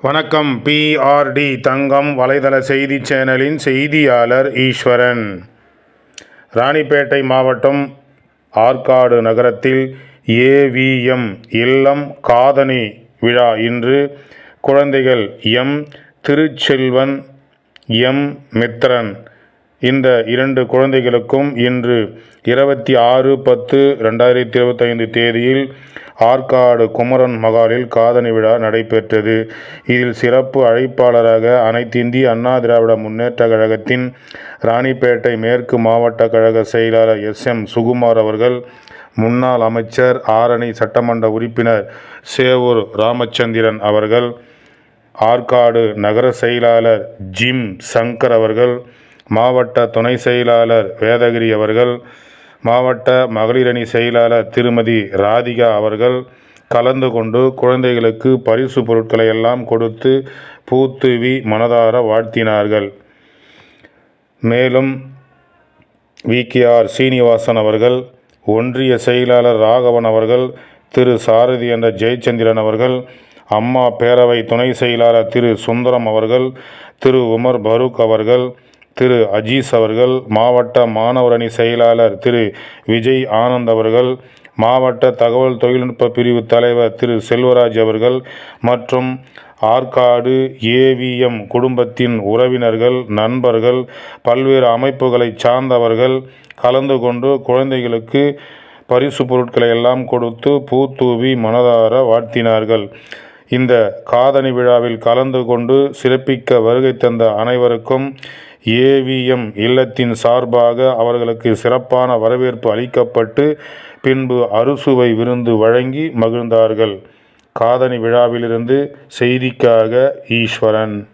வணக்கம். பிஆர்டி தங்கம் வலைதள செய்தி சேனலின் செய்தியாளர் ஈஸ்வரன். ராணிப்பேட்டை மாவட்டம் ஆற்காடு நகரத்தில் ஏவிஎம் இல்லம் காதணி விழா இன்று குழந்தைகள் எம் திருச்செல்வன் எம் மித்ரன் இந்த இரண்டு குழந்தைகளுக்கும் இன்று இருபத்தி ஆறு பத்து ரெண்டாயிரத்தி இருபத்தைந்து தேதியில் ஆற்காடு குமரன் மகாலில் காதணி விழா நடைபெற்றது. இதில் சிறப்பு அழைப்பாளராக அனைத்திந்திய அண்ணா திராவிட முன்னேற்ற கழகத்தின் ராணிப்பேட்டை மேற்கு மாவட்ட கழக செயலாளர் எஸ் எம் சுகுமார் அவர்கள் முன்னாள் அமைச்சர் ஆரணி சட்டமன்ற உறுப்பினர் சேவூர் ராமச்சந்திரன் அவர்கள் ஆற்காடு நகர செயலாளர் ஜிம் சங்கர் அவர்கள் மாவட்ட துணை செயலாளர் வேதகிரி அவர்கள் மாவட்ட மகளிரணி செயலாளர் திருமதி ராதிகா அவர்கள் கலந்து கொண்டு குழந்தைகளுக்கு பரிசு பொருட்களை எல்லாம் கொடுத்து பூத்துவி மனதார வாழ்த்தினார்கள். மேலும் விகேஆர் சீனிவாசன் அவர்கள் ஒன்றிய செயலாளர் ராகவன் அவர்கள் திரு. சாரதி என்ற ஜெயச்சந்திரன் அவர்கள் அம்மா பேரவை துணை செயலாளர் திரு. சுந்தரம் அவர்கள் திரு. உமர் பரூக் அவர்கள் திரு அஜீஸ் அவர்கள் மாவட்ட மாணவரணி செயலாளர் திரு விஜய் ஆனந்த் அவர்கள் மாவட்ட தகவல் தொழில்நுட்ப பிரிவு தலைவர் திரு செல்வராஜ் அவர்கள் மற்றும் ஆற்காடு ஏவிஎம் குடும்பத்தின் உறவினர்கள் நண்பர்கள் பல்வேறு அமைப்புகளை சார்ந்தவர்கள் கலந்து கொண்டு குழந்தைகளுக்கு பரிசு பொருட்களை எல்லாம் கொடுத்து பூத்தூவி மனதார வாழ்த்தினார்கள். இந்த காதணி விழாவில் கலந்து கொண்டு சிறப்பிக்க வருகை தந்த அனைவருக்கும் ஏவிஎம் இல்லத்தின் சார்பாக அவர்களுக்கு சிறப்பான வரவேற்பு அளிக்கப்பட்டு பின்பு அறுசுவை விருந்து வழங்கி மகிழ்ந்தார்கள். காதணி விழாவிலிருந்து செய்திக்காக ஈஸ்வரன்.